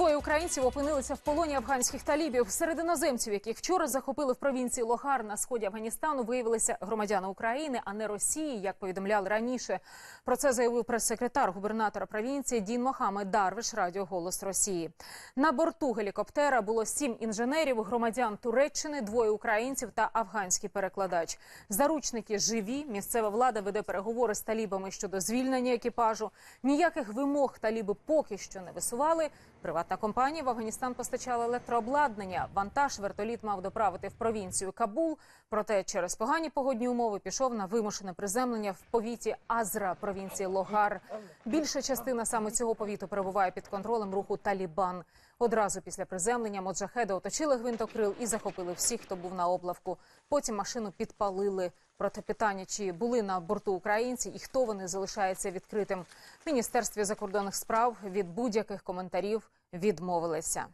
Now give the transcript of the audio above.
Двоє українців опинилися в полоні афганських талібів. Серед іноземців, яких вчора захопили в провінції Лохар на сході Афганістану, виявилися громадяни України, а не Росії, як повідомляли раніше. Про це заявив прес-секретар губернатора провінції Дін Мохамед Дарвиш, Радіо Голос Росії. На борту гелікоптера було сім інженерів, громадян Туреччини, двоє українців та афганський перекладач. Заручники живі. Місцева влада веде переговори з талібами щодо звільнення екіпажу. Ніяких вимог таліби поки що не висували. Приватна компанія в Афганістан постачала електрообладнання. Вантаж вертоліт мав доправити в провінцію Кабул. Проте через погані погодні умови пішов на вимушене приземлення в повіті Азра провінції Логар. Більша частина саме цього повіту перебуває під контролем руху Талібан. Одразу після приземлення моджахеди оточили гвинтокрил і захопили всіх, хто був на облавку. Потім машину підпалили. Проте питання, чи були на борту українці і хто вони залишається відкритим. Міністерстві закордонних справ від будь-яких коментарів відмовилися.